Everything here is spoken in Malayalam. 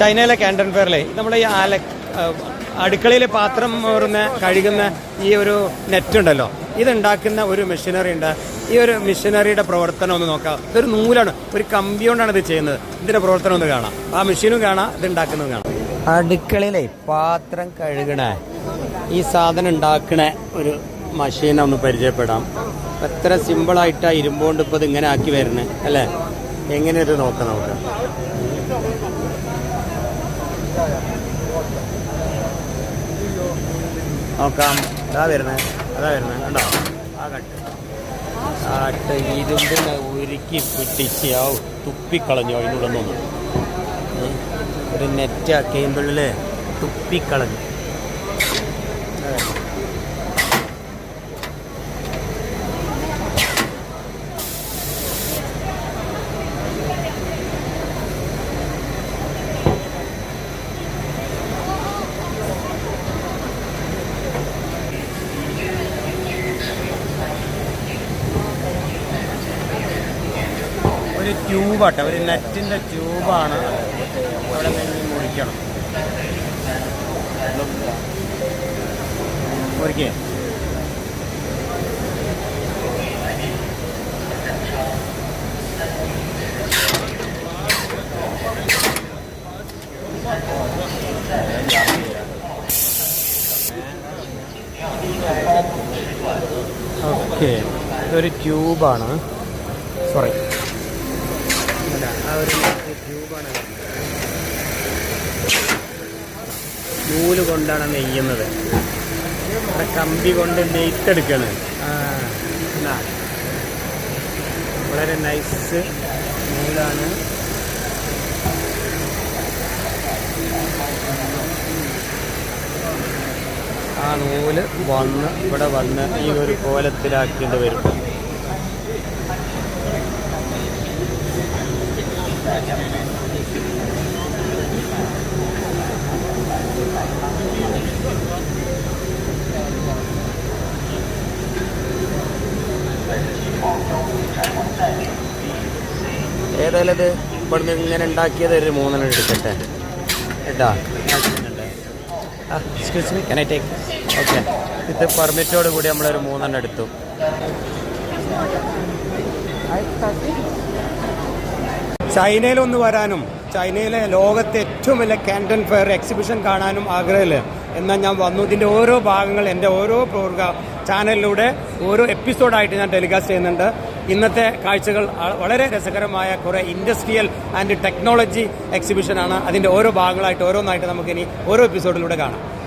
ചൈനയിലെ കാൻഡൻ ഫെയറിലെ നമ്മുടെ ഈ ആല അടുക്കളയിലെ പാത്രം മോറുന്ന കഴുകുന്ന ഈ ഒരു നെറ്റ് ഉണ്ടല്ലോ. ഇതുണ്ടാക്കുന്ന ഒരു മെഷീനറി ഉണ്ട്. ഈ ഒരു മെഷീനറിയുടെ പ്രവർത്തനം ഒന്ന് നോക്കാം. ഇതൊരു നൂലാണ്. ഒരു കമ്പി കൊണ്ടാണ് ഇത് ചെയ്യുന്നത്. ഇതിന്റെ പ്രവർത്തനം ഒന്ന് കാണാം. ആ മെഷീനും കാണാം ഇത് ഉണ്ടാക്കുന്നത് കാണാം. അടുക്കളയിലെ പാത്രം കഴുകണ ഈ സാധനം ഉണ്ടാക്കണ ഒരു മഷീനെ ഒന്ന് പരിചയപ്പെടാം. എത്ര സിമ്പിളായിട്ടാണ് ഇരുമ്പോണ്ട് ഇപ്പോൾ ഇത് ഇങ്ങനെ ആക്കി വരുന്നത് അല്ലേ? എങ്ങനെ ഇത് നോക്കാം നമുക്ക്? നോക്കാം. അതാ വരുന്നത് അതാ വരുന്നത് കണ്ടോ? ആ കട്ട്. ആ കട്ട് ഇരുമ്പിനെ ഉരുക്കി പിടിച്ച് ആ തുപ്പിക്കളഞ്ഞു അതിന്റെ. ഒരു നെറ്റ് ആക്കിയുമ്പോഴേ തുപ്പിക്കളഞ്ഞു. ഒരു ട്യൂബാട്ടെ ഒരു നെറ്റിന്റെ ട്യൂബാണ് അവിടെ നിന്ന് മുറിക്കണം. മുറിക്കേ. ഓക്കെ ഇതൊരു ട്യൂബാണ് സോറി ആ ഒരു ട്യൂബാണ് നൂൽ കൊണ്ടാണ് നെയ്യുന്നത്. അവിടെ കമ്പി കൊണ്ട് നെയ്ത്തെടുക്കാണ് വളരെ നൈസ് നൂലാണ്. ആ നൂൽ വന്ന് ഇവിടെ വന്ന് ഈ ഒരു കോലത്തിലാക്കേണ്ടി വരും. ഏതായാലും ഇത് ഇവിടുന്ന് ഇങ്ങനെ ഉണ്ടാക്കിയത് ഒരു മൂന്നെണ്ണം എടുക്കട്ടെ. കേട്ടാ? Excuse me can I take okay ഇത് പെർമിറ്റോട് കൂടി നമ്മളൊരു മൂന്നെണ്ണം എടുത്തു. ചൈനയിലൊന്ന് വരാനും ചൈനയിലെ ലോകത്തെ ഏറ്റവും വലിയ കാൻഡൻ ഫെയർ എക്സിബിഷൻ കാണാനും ആഗ്രഹമില്ല. എന്നാൽ ഞാൻ വന്നു. ഇതിന്റെ ഓരോ ഭാഗങ്ങൾ എന്റെ ഓരോ പ്രോഗ്രാം ചാനലിലൂടെ ഓരോ എപ്പിസോഡായിട്ട് ഞാൻ ടെലികാസ്റ്റ് ചെയ്യുന്നുണ്ട്. ഇന്നത്തെ കാഴ്ചകൾ വളരെ രസകരമായ കുറേ ഇൻഡസ്ട്രിയൽ ആൻഡ് ടെക്നോളജി എക്സിബിഷനാണ് അതിന്റെ ഓരോ ഭാഗങ്ങളായിട്ട് ഓരോന്നായിട്ട് നമുക്കിനി ഓരോ എപ്പിസോഡിലൂടെ കാണാം.